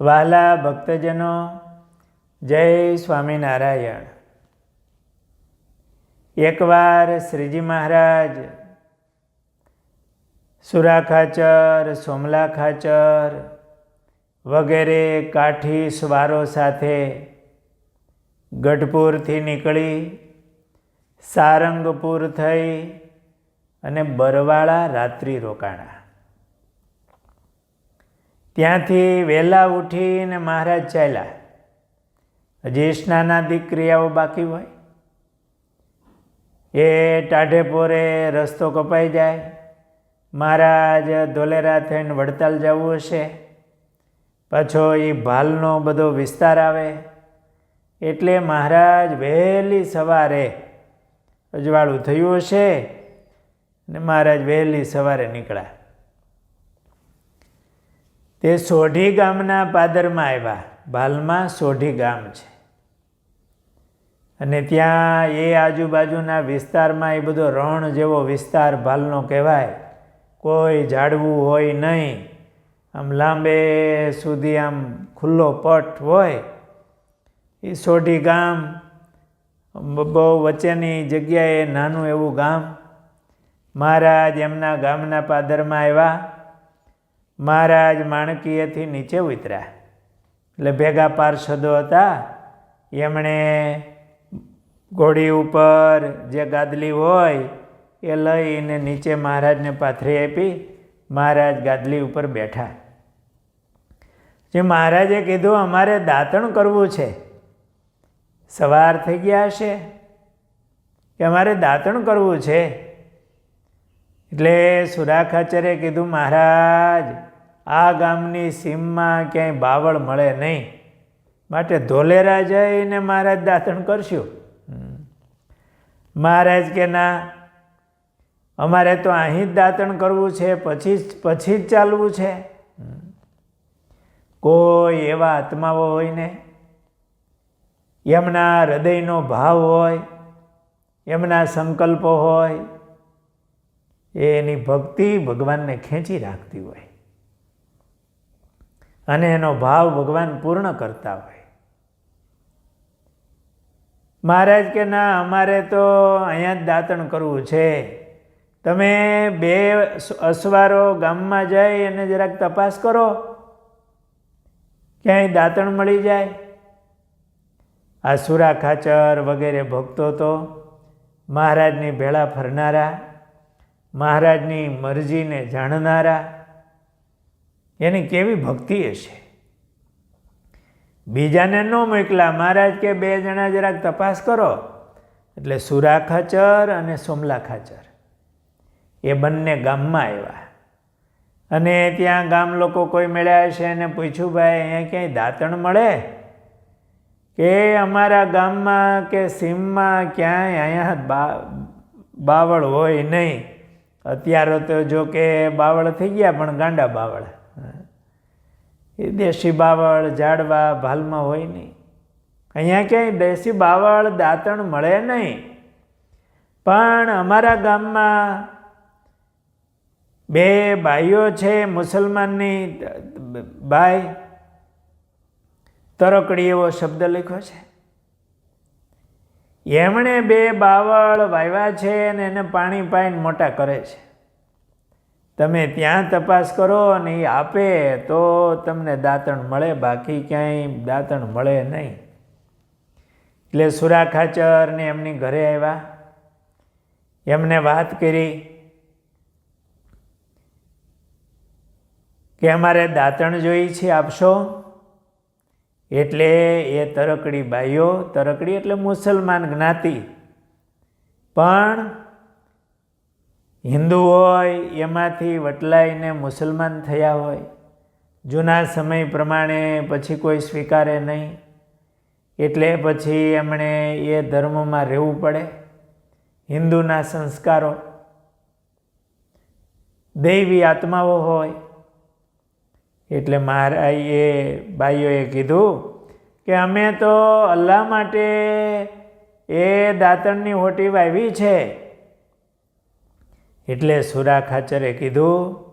વાલા ભક્તજનો, જય સ્વામિનારાયણ. એકવાર શ્રીજી મહારાજ સુરા ખાચર સોમલા ખાચર વગેરે કાઠી સ્વારો સાથે ગઢપુરથી નીકળી સારંગપુર થઈ અને બરવાળા રાત્રિ રોકાણા. ત્યાંથી વહેલા ઉઠીને મહારાજ ચાલ્યા. હજી સ્નાનાદિક ક્રિયાઓ બાકી હોય. એ ટાઢે પોરે રસ્તો કપાઈ જાય. મહારાજ ધોલેરા થઈને વડતાલ જવું હશે. પાછો એ ભાલનો બધો વિસ્તાર આવે. એટલે મહારાજ વહેલી સવારે અજવાળું થયું હશે ને મહારાજ વહેલી સવારે નીકળ્યા. તે સોઢી ગામના પાદરમાં આવ્યા. ભાલમાં સોઢી ગામ છે. અને ત્યાં એ આજુબાજુના વિસ્તારમાં એ બધો રણ જેવો વિસ્તાર ભાલનો કહેવાય. કોઈ ઝાડવું હોય નહીં. આમ લાંબે સુધી આમ ખુલ્લો પટ હોય. એ સોઢી ગામ બહુ વચ્ચેની જગ્યાએ નાનું એવું ગામ. મહારાજ એમના ગામના પાદરમાં આવ્યા. મહારાજ માણકીએથી નીચે ઉતર્યા. એટલે ભેગા પાર્ષદો હતા. એમણે ઘોડી ઉપર જે ગાદલી હોય એ લઈને નીચે મહારાજને પાથરી આપી. મહારાજ ગાદલી ઉપર બેઠા. જે મહારાજે કીધું, અમારે દાંતણ કરવું છે. સવાર થઈ ગયા હશે. કે અમારે દાંતણ કરવું છે? એટલે સુરાખાચરે કીધું, મહારાજ આ ગામની સીમમાં ક્યાંય બાવળ મળે નહીં. માટે ધોલેરા જઈને મહારાજ દાતણ કરશું. મહારાજ કે ના, અમારે તો અહીં જ દાતણ કરવું છે, પછી જ પછી જ ચાલવું છે. કોઈ એવા આત્માઓ હોય ને, એમના હૃદયનો ભાવ હોય, એમના સંકલ્પો હોય, એની ભક્તિ ભગવાનને ખેંચી રાખતી હોય. અને એનો ભાવ ભગવાન પૂર્ણ કરતા હોય. મહારાજ કે, ના, અમારે તો અહીંયા જ દાંતણ કરવું છે. તમે બે અસવારો ગામમાં જઈ અને જરાક તપાસ કરો. ક્યાંય દાંતણ મળી જાય? આ સુરા ખાચર વગેરે ભક્તો તો મહારાજની ભેળા ફરનારા, મહારાજની મરજીને જાણનારા એની કેવી ભક્તિ હશે? બીજાને ન મોકલા, મહારાજ કે બે જણા જરાક તપાસ કરો. એટલે સુરા ખાચર અને સોમલા ખાચર. એ બંને ગામમાં આવ્યા. અને ત્યાં ગામ લોકો કોઈ મળ્યા છે અને પૂછ્યું, ભાઈ, અહીંયા ક્યાંય દાંતણ મળે? કે અમારા ગામમાં કે સીમમાં ક્યાંય અહીંયા બાવળ હોય નહીં? અત્યારે તો જો કે બાવળ થઈ ગયા, પણ ગાંડા બાવળ. એ દેશી બાવળ ઝાડવા ભાલમાં હોય નહીં. અહીંયા ક્યાંય દેશી બાવળ, દાંતણ મળે નહીં. પણ અમારા ગામમાં બે ભાઈઓ છે મુસલમાનની, ભાઈ તરકડી એવો શબ્દ લખ્યો છે. એમણે બે બાવળ વાવ્યા છે અને એને પાણી પાઈને મોટા કરે છે. તમે ત્યાં તપાસ કરો અને એ આપે તો તમને દાંતણ મળે, બાકી ક્યાંય દાંતણ મળે નહીં. એટલે સુરા ખાચર ને એમની ઘરે આવ્યા. એમને વાત કરી કે અમારે દાંતણ જોઈ છે આપશો એટલે એ તરકડી બાઈઓ, તરકડી એટલે મુસલમાન જ્ઞાતિ. પણ હિન્દુ હોય, એમાંથી વટલાઈને મુસલમાન થયા હોય, જૂના સમય પ્રમાણે પછી કોઈ સ્વીકારે નહીં, એટલે પછી એમણે એ ધર્મમાં રહેવું પડે, હિન્દુના સંસ્કારો. દૈવી આત્માઓ હોય, એટલે મારા એ ભાઈઓએ કીધું કે અમે તો અલ્લાહ માટે એ દાંતણની હોટી વાવી છે. એટલે સુરા ખાચરે કીધું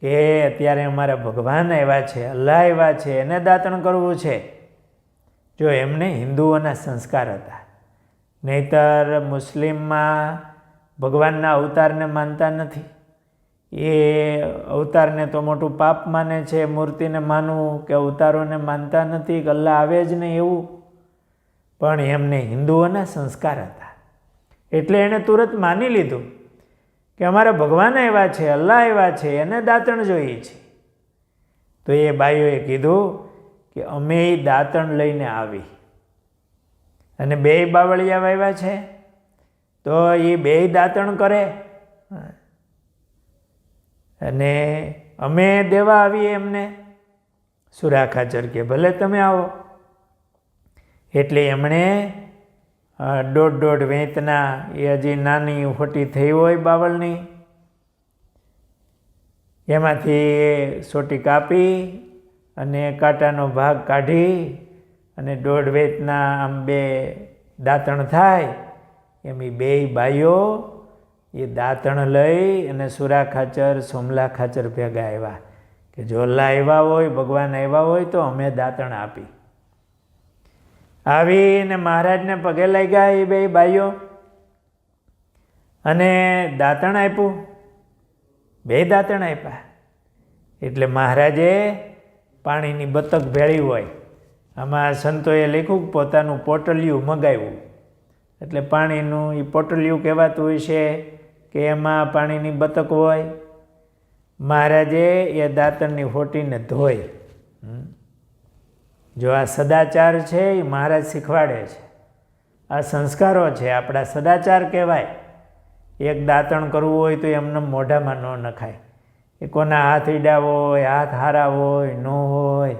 કે અત્યારે અમારા ભગવાન આવ્યા છે, અલ્લાહ આવ્યા છે, એને દાતણ કરવું છે. જો એમને હિન્દુઓના સંસ્કાર હતા. નહીતર મુસ્લિમમાં ભગવાનના અવતારને માનતા નથી. એ અવતારને તો મોટું પાપ માને છે, મૂર્તિને માનવું કે અવતારોને માનતા નથી, કે અલ્લાહ આવે જ નહીં એવું. પણ એમને હિન્દુઓના સંસ્કાર હતા. એટલે એણે તુરંત માની લીધું. કે અમારા ભગવાન આવ્યા છે, અલ્લાહ આવ્યા છે, એને દાંતણ જોઈએ છે. તો એ બાઈઓએ કીધું કે અમે એ દાંતણ લઈને આવી. અને બે બાવળિયા વાવ્યા છે. તો એ બે દાંતણ કરે. અને અમે દેવા આવીએ એમને. સુરા ખાચર કે ભલે તમે આવો. એટલે એમણે દોઢ દોઢ વેંતના એ હજી નાની ફોટી થઈ હોય બાવળની. એમાંથી સોટી કાપી અને કાંટાનો ભાગ કાઢી અને દોઢ વેતના આમ બે દાંતણ થાય એમ એ બે બાઈઓ એ દાંતણ લઈ અને સુરા ખાચર, સોમલા ખાચર ભેગા આવ્યા કે જો આવ્યા હોય, ભગવાન આવ્યા હોય તો અમે દાંતણ આપી. આવીને મહારાજને પગે લાગ્યા એ બે બાઈઓ અને દાંતણ આપ્યું. બે દાંતણ આપ્યા. એટલે મહારાજે પાણીની બતક ભેળી હોય. આમાં સંતોએ લખ્યું પોતાનું પોટલિયું મગાવ્યું. એટલે પાણીનું એ પોટલિયું કહેવાતું હોય છે કે એમાં પાણીની બતક હોય. મહારાજે એ દાંતણની ફોટીને ધોઈ. જો આ સદાચાર છે, એ મહારાજ શીખવાડે છે. આ સંસ્કારો છે, આપણા સદાચાર કહેવાય. એક દાંતણ કરવું હોય તો એમને મોઢામાં ન નખાય. એ કોના હાથ ઈડા હોય, હાથ હારા હોય, ન હોય,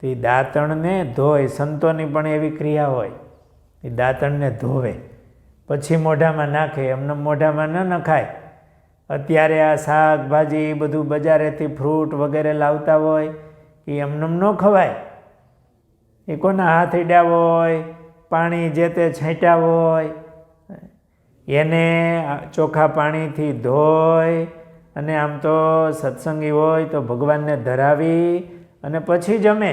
તો એ દાંતણને ધોય, સંતોની પણ એવી ક્રિયા હોય. એ દાંતણને ધોવે. પછી મોઢામાં નાખે, એમને મોઢામાં ન નખાય. અત્યારે આ શાકભાજી બધું બજારેથી ફ્રૂટ વગેરે લાવતા હોય, એ એમને ન ખવાય. એ કોના હાથ ઈડ્યા હોય, પાણી જે તે છાંટ્યા હોય, એને ચોખ્ખા પાણીથી ધોઈ અને આમ તો સત્સંગી હોય તો ભગવાનને ધરાવી અને પછી જમે.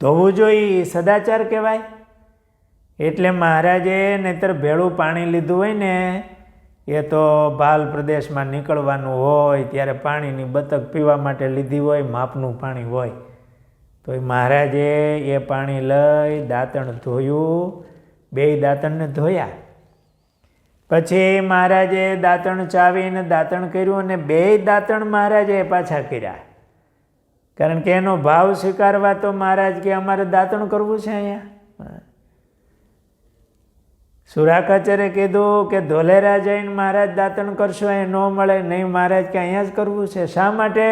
ધોવું જોઈએ સદાચાર કહેવાય. એટલે મહારાજે નહીતર ભેળું પાણી લીધું હોય ને, એ તો ભાલ પ્રદેશમાં નીકળવાનું હોય, ત્યારે પાણીની બતક પીવા માટે લીધી હોય, માપનું પાણી હોય. તો એ મહારાજે એ પાણી લઈ દાંતણ ધોયું. બે દાંતણને ધોયા. પછી મહારાજે દાંતણ ચાવીને દાંતણ કર્યું અને બે દાંતણ મહારાજે પાછા કર્યા. કારણ કે એનો ભાવ સ્વીકારવા તો મહારાજ કે અમારે દાંતણ કરવું છે અહીંયા? સુરાકાચરે કીધું કે ધોલેરા જઈને મહારાજ દાંતણ કરશો એ ન મળે, નહીં મહારાજ કે અહીંયા જ કરવું છે. શા માટે?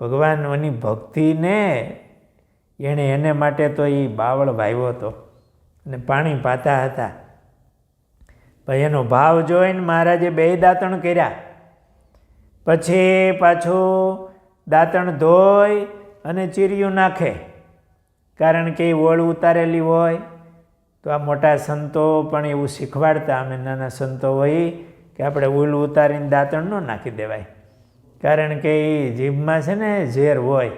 ભગવાનની ભક્તિને એણે એને માટે તો એ બાવળ વાવ્યો હતો અને પાણી પાતા હતા. પછી એનો ભાવ જોઈને મહારાજે બે દાંતણ કર્યા. પછી પાછું દાંતણ ધોઈ અને ચીરિયું નાખે. કારણ કે એ ઓળ ઉતારેલી હોય. તો આ મોટા સંતો પણ એવું શીખવાડતા. અમે નાના સંતો હોય કે આપણે ઉલ ઉતારીને દાંતણ ન નાખી દેવાય. કારણ કે એ જીભમાં છે ને ઝેર હોય,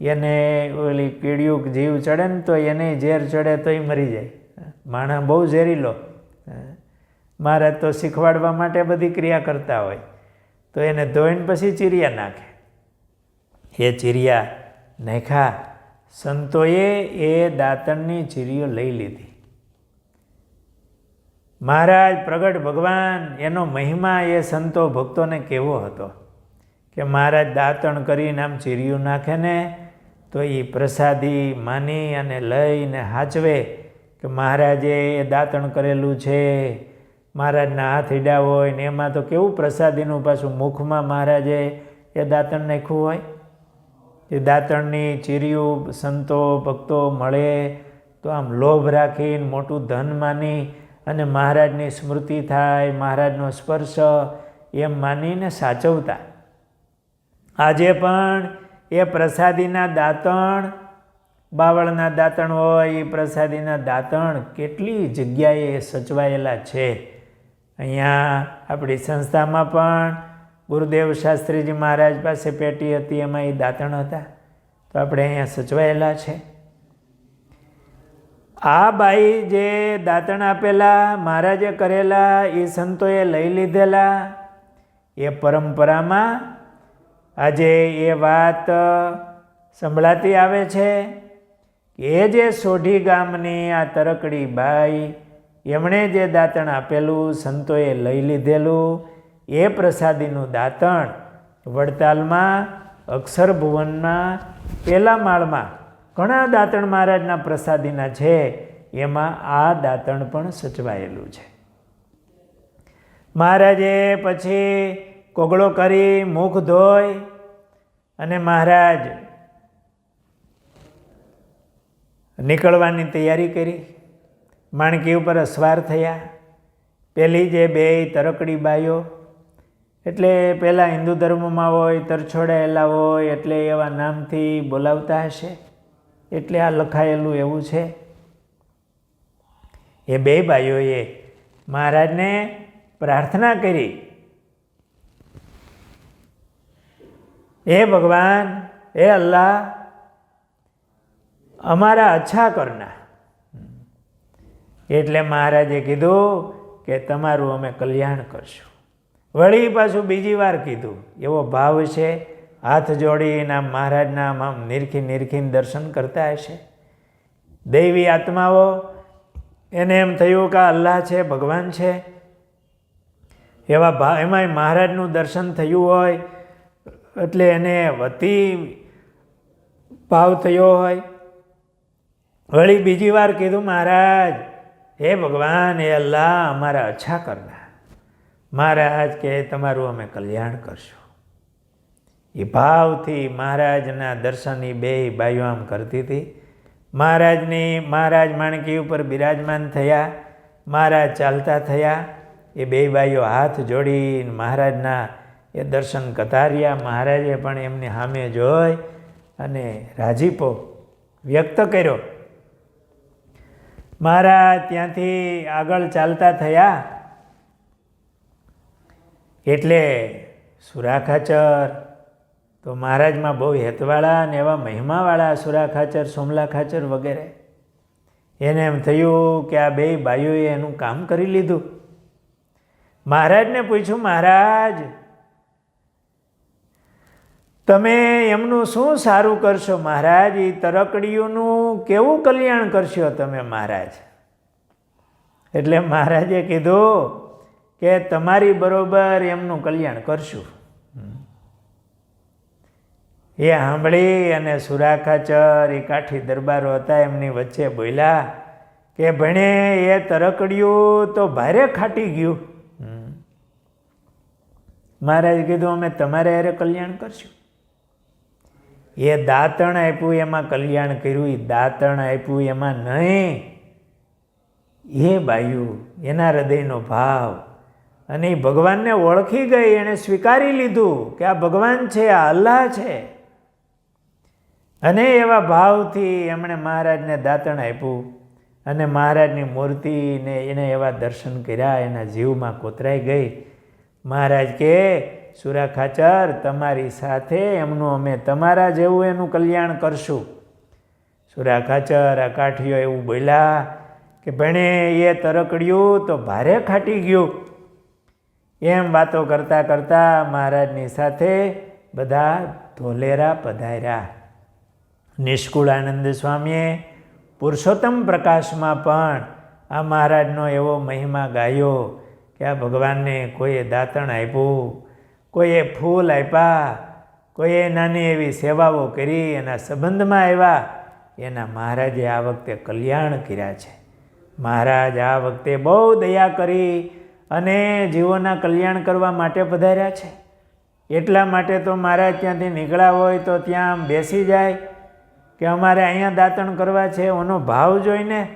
એને ઓલી કીડિયું જીવ ચડે ને તો એને ઝેર ચડે તો એ મરી જાય. માણસ બહુ ઝેરીલો. મહારાજ તો શીખવાડવા માટે બધી ક્રિયા કરતા હોય, તો એને ધોઈને પછી ચીરિયા નાખે. એ ચીરિયા નાખ્યા, સંતોએ એ દાંતણની ચીરીઓ લઈ લીધી. મહારાજ, પ્રગટ ભગવાન, એનો મહિમા એ સંતો ભક્તોને કેવો હતો? કે મહારાજ દાંતણ કરીને આમ ચીરિયું નાખે ને, તો એ પ્રસાદી માની અને લઈને હાચવે કે મહારાજે એ દાંતણ કરેલું છે. મહારાજના હાથ ઈડા હોય ને એમાં તો કેવું પ્રસાદીનું પાછું મુખમાં મહારાજે એ દાંતણ નાખ્યું હોય? એ દાંતણની ચીરિયું સંતો ભક્તો મળે, તો આમ લોભ રાખીને, મોટું ધન માની અને મહારાજની સ્મૃતિ થાય, મહારાજનો સ્પર્શ એમ માનીને સાચવતા. આજે પણ એ પ્રસાદીના દાંતણ, બાવળના દાંતણ હોય, એ પ્રસાદીના દાંતણ કેટલી જગ્યાએ સચવાયેલા છે. અહીંયા આપણી સંસ્થામાં પણ ગુરુદેવ શાસ્ત્રીજી મહારાજ પાસે પેટી હતી, એમાં એ દાંતણ હતા. તો આપણે અહીંયા સચવાયેલા છે. આ બાઈ જે દાંતણ આપેલા, મહારાજે કરેલા, એ સંતોએ લઈ લીધેલા. એ પરંપરામાં આજે એ વાત સંભળાતી આવે છે એ જે સોઢી ગામની આ તરકડી બાઈ, એમણે જે દાંતણ આપેલું, સંતોએ લઈ લીધેલું, એ પ્રસાદીનું દાંતણ વડતાલમાં અક્ષરભુવનના પહેલા માળમાં ઘણા દાંતણ મહારાજના પ્રસાદીના છે, એમાં આ દાંતણ પણ સચવાયેલું છે. મહારાજે પછી કોગળો કરી મુખ ધોઈ અને મહારાજ નીકળવાની તૈયારી કરી. માણકી ઉપર અસવાર થયા. પહેલી જે બે તરકડી બાઈઓ એટલે પહેલાં હિન્દુ ધર્મમાં હોય, તરછોડાયેલા હોય, એટલે એવા નામથી બોલાવતા હશે. એટલે આ લખાયેલું એવું છે. એ બે ભાઈઓએ મહારાજને પ્રાર્થના કરી. હે ભગવાન, હે અલ્લાહ, અમારા અચ્છા કરના. એટલે મહારાજે કીધું કે તમારું અમે કલ્યાણ કરશું. વળી પાછું બીજી વાર કીધું, એવો ભાવ છે હાથ જોડીને મહારાજના આમ નિરખી નિરખીને દર્શન કરતા હશે. દૈવી આત્માઓ, એને એમ થયું કે અલ્લાહ છે, ભગવાન છે. એવા ભાવ એમાંય મહારાજનું દર્શન થયું હોય, એટલે એને વતી ભાવ થયો હોય. વળી બીજી વાર કીધું, મહારાજ, હે ભગવાન, હે અલ્લાહ, અમારા અચ્છા કરના મહારાજ કે, તમારું અમે કલ્યાણ કરશું. એ ભાવથી મહારાજના દર્શનની બે બાઈઓ આમ કરતી હતી. મહારાજની મહારાજ માણકી ઉપર બિરાજમાન થયા, મહારાજ ચાલતા થયા, એ બે બાઈઓ હાથ જોડીને મહારાજના એ દર્શન કતાર્યા. મહારાજે પણ એમની સામે જોઈ અને રાજીપો વ્યક્ત કર્યો. મહારાજ ત્યાંથી આગળ ચાલતા થયા. એટલે સુરાખાચર તો મહારાજમાં બહુ હેતવાળા અને એવા મહિમાવાળા સુરા ખાચર, સોમલા ખાચર વગેરે. એને એમ થયું કે આ બે બાઈઓએ એનું કામ કરી લીધું. મહારાજને પૂછ્યું, મહારાજ, તમે એમનું શું સારું કરશો? મહારાજ એ તરકડીઓનું કેવું કલ્યાણ કરશો તમે, મહારાજ? એટલે મહારાજે કીધું કે, તમારી બરોબર એમનું કલ્યાણ કરશું. એ સાંભળી અને સુરાખાચર એ કાઠી દરબારો હતા, એમની વચ્ચે બોલ્યા કે ભણે, એ તરકડિયું તો ભારે ખાટી ગયું. મહારાજ કીધું, અમે તમારે અરે કલ્યાણ કરશું. એ દાંતણ આપ્યું, એમાં કલ્યાણ કર્યું. એ દાંતણ આપ્યું, એમાં નહીં. એ બાયું, એના હૃદયનો ભાવ. અને એ ભગવાનને ઓળખી ગઈ એણે સ્વીકારી લીધું કે આ ભગવાન છે, આ અલ્લાહ છે. અને એવા ભાવથી એમણે મહારાજને દાંતણ આપ્યું અને મહારાજની મૂર્તિને એને એવા દર્શન કર્યા, એના જીવમાં કોતરાઈ ગઈ. મહારાજ કે, સુરા ખાચર, તમારી સાથે એમનું અમે તમારા જેવું એનું કલ્યાણ કરશું. સુરા ખાચર, આ કાઠીઓ એવું બોલ્યા કે, ભણે, એ તરકડ્યું તો ભારે ખાટી ગયું. એમ વાતો કરતાં કરતાં મહારાજની સાથે બધા ધોલેરા પધાર્યા. નિષ્કુળાનંદ સ્વામીએ પુરુષોત્તમ પ્રકાશમાં પણ આ મહારાજનો એવો મહિમા ગાયો કે આ ભગવાનને કોઈએ દાંતણ આપ્યું, કોઈએ ફૂલ આપ્યા, કોઈએ નાની એવી સેવાઓ કરી, એના સંબંધમાં આવ્યા, એના મહારાજે આ વખતે કલ્યાણ કર્યા છે. મહારાજ આ વખતે બહુ દયા કરી અને જીવોના કલ્યાણ કરવા માટે પધાર્યા છે. એટલા માટે તો મહારાજ ત્યાંથી નીકળ્યા હોય તો ત્યાં બેસી જાય કે અમારે અહીંયા દાંતણ કરવા છે, એનો ભાવ જોઈને.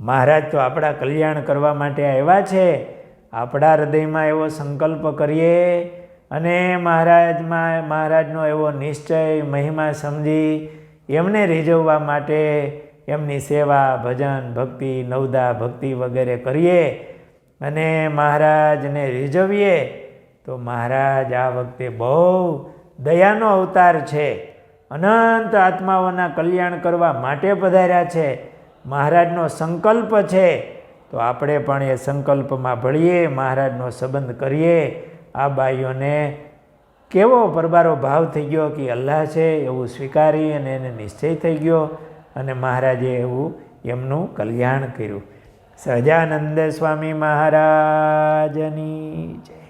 મહારાજ તો આપણા કલ્યાણ કરવા માટે આવ્યા છે. આપણા હૃદયમાં એવો સંકલ્પ કરીએ અને મહારાજમાં, મહારાજનો એવો નિશ્ચય, મહિમા સમજી એમને રીઝવવા માટે એમની સેવા, ભજન, ભક્તિ, નવદા, ભક્તિ વગેરે કરીએ અને મહારાજને રીઝવીએ, તો મહારાજ આ વખતે બહુ દયાનો અવતાર છે. અનંત આત્માઓના કલ્યાણ કરવા માટે પધાર્યા છે. મહારાજનો સંકલ્પ છે. તો આપણે પણ એ સંકલ્પમાં ભળીએ, મહારાજનો સંબંધ કરીએ. આ બાઈઓને કેવો પરબારો ભાવ થઈ ગયો કે અલ્લાહ છે એવું સ્વીકારી અને એને નિશ્ચય થઈ ગયો અને મહારાજે એવું એમનું કલ્યાણ કર્યું. સહજાનંદ સ્વામી મહારાજની જય.